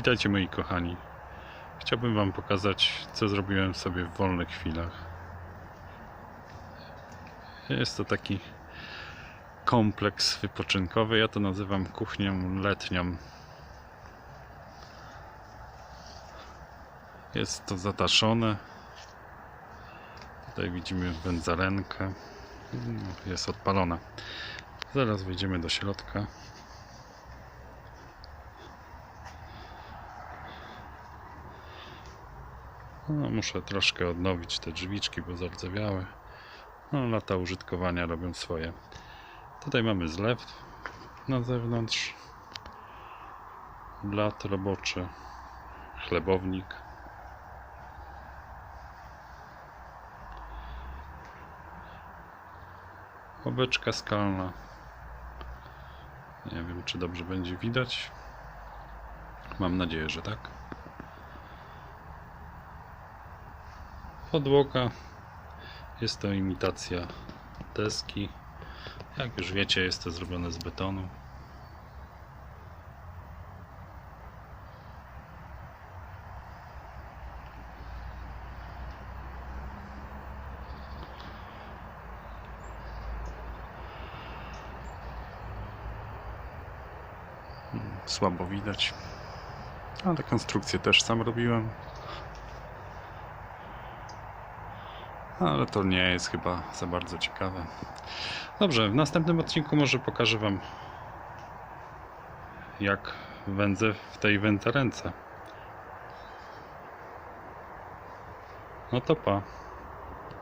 Witajcie moi kochani. Chciałbym Wam pokazać, co zrobiłem sobie w wolnych chwilach. Jest to taki kompleks wypoczynkowy. Ja to nazywam kuchnią letnią. Jest to zataszone. Tutaj widzimy wędzarenkę. Jest odpalona. Zaraz wejdziemy do środka. No, muszę troszkę odnowić te drzwiczki, bo zardzewiały. No, lata użytkowania robią swoje. Tutaj mamy zlew na zewnątrz. Blat roboczy. Chlebownik. Łobeczka skalna. Nie wiem, czy dobrze będzie widać. Mam nadzieję, że tak. Podłoga jest to imitacja deski. Jak już wiecie, jest to zrobione z betonu. Hmm, Słabo widać. Ale konstrukcję też sam robiłem. Ale to nie jest chyba za bardzo ciekawe. Dobrze, w następnym odcinku może pokażę Wam, jak wędzę w tej wędzarence. No to pa.